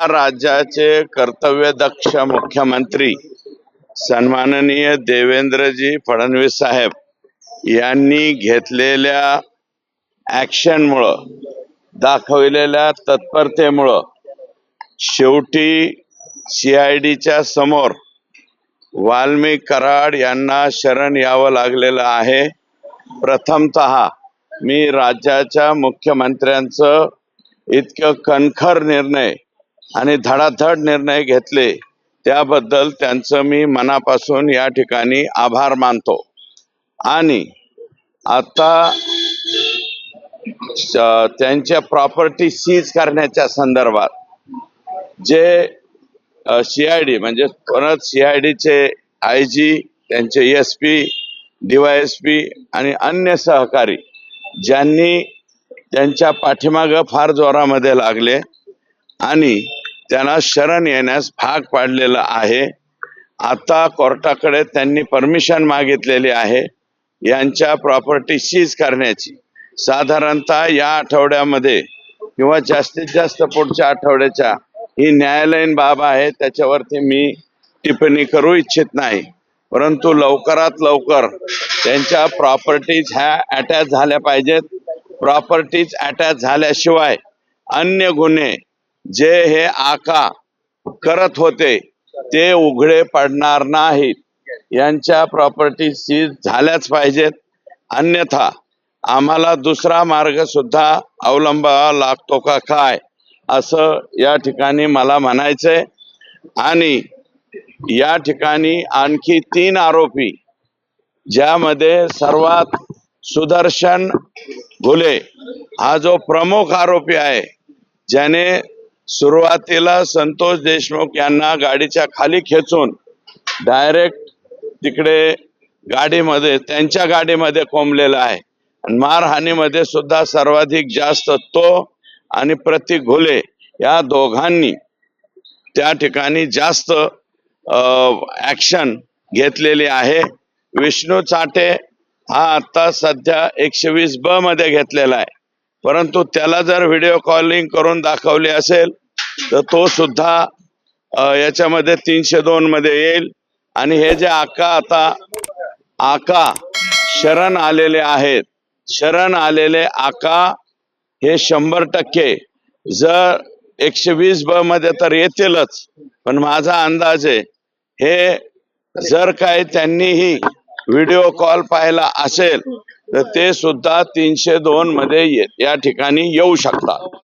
राज्याचे कर्तव्यदक्ष मुख्यमंत्री सन्माननीय देवेंद्रजी फडणवीस साहेब यांनी घेतलेल्या ॲक्शनमुळं दाखविलेल्या तत्परतेमुळं शेवटी सी आय डीच्या समोर वाल्मिक कराड यांना शरण यावं लागलेलं आहे. प्रथमतः मी राज्याच्या मुख्यमंत्र्यांचं इतकं कणखर निर्णय आणि धडाधड निर्णय घेतले त्याबद्दल त्यांचं मी मनापासून या ठिकाणी आभार मानतो. आणि आता त्यांच्या प्रॉपर्टी सीज करण्याच्या संदर्भात जे सी आय डी म्हणजे परत सी आय डीचे आय जी त्यांचे एस पी डीवायएसपी आणि अन्य सहकारी ज्यांनी त्यांच्या पाठीमागं फार जोरामध्ये लागले. आणि त्यांना शरण येण्यास भाग पाडलेलं आहे. आता कोर्टाकडे त्यांनी परमिशन मागितलेली आहे यांच्या प्रॉपर्टी सीज करण्याची. साधारणतः या आठवड्यामध्ये किंवा जास्तीत जास्त पुढच्या आठवड्याच्या ही न्यायालयीन बाब आहे त्याच्यावरती मी टिप्पणी करू इच्छित नाही. परंतु लवकरात लवकर त्यांच्या प्रॉपर्टीज ह्या अटॅच झाल्या पाहिजेत. प्रॉपर्टीज अटॅच झाल्याशिवाय अन्य गुन्हे जे हे आका करत होते ते उघडे पडणार नाहीत. यांच्या प्रॉपर्टी सीज झाल्याच पाहिजेत. अन्यथा आम्हाला दुसरा मार्ग सुद्धा अवलंबावा लागतो का काय? असं या ठिकाणी मला म्हणायचंय. आणि या ठिकाणी आणखी तीन आरोपी ज्यामध्ये सर्वात सुदर्शन घुले हा जो प्रमुख आरोपी आहे ज्याने सुरुवातीला संतोष देशमुख यांना गाडीच्या खाली खेचून डायरेक्ट तिकडे गाडीमध्ये त्यांच्या गाडीमध्ये कोंबलेला आहे. मारहाणीमध्ये सुद्धा सर्वाधिक जास्त तो आणि प्रतीक घुले या दोघांनी त्या ठिकाणी जास्त ॲक्शन घेतलेली आहे. विष्णू चाटे हा आता सध्या एकशे वीस ब मध्ये घेतलेला आहे. परंतु त्याला जर व्हिडिओ कॉलिंग करून दाखवली असेल तर तो सुद्धा याच्यामध्ये तीनशे दोन मध्ये येईल. आणि हे जे आका आता आका शरण आलेले आहेत. शरण आलेले आका हे शंभर टक्के. जर एकशे वीस ब मध्ये तर येतीलच पण माझा अंदाज आहे हे जर काय त्यांनीही व्हिडिओ कॉल पाहिला असेल तर ते सुद्धा तीनशे दोन मध्ये ये- या ठिकाणी येऊ शकतात.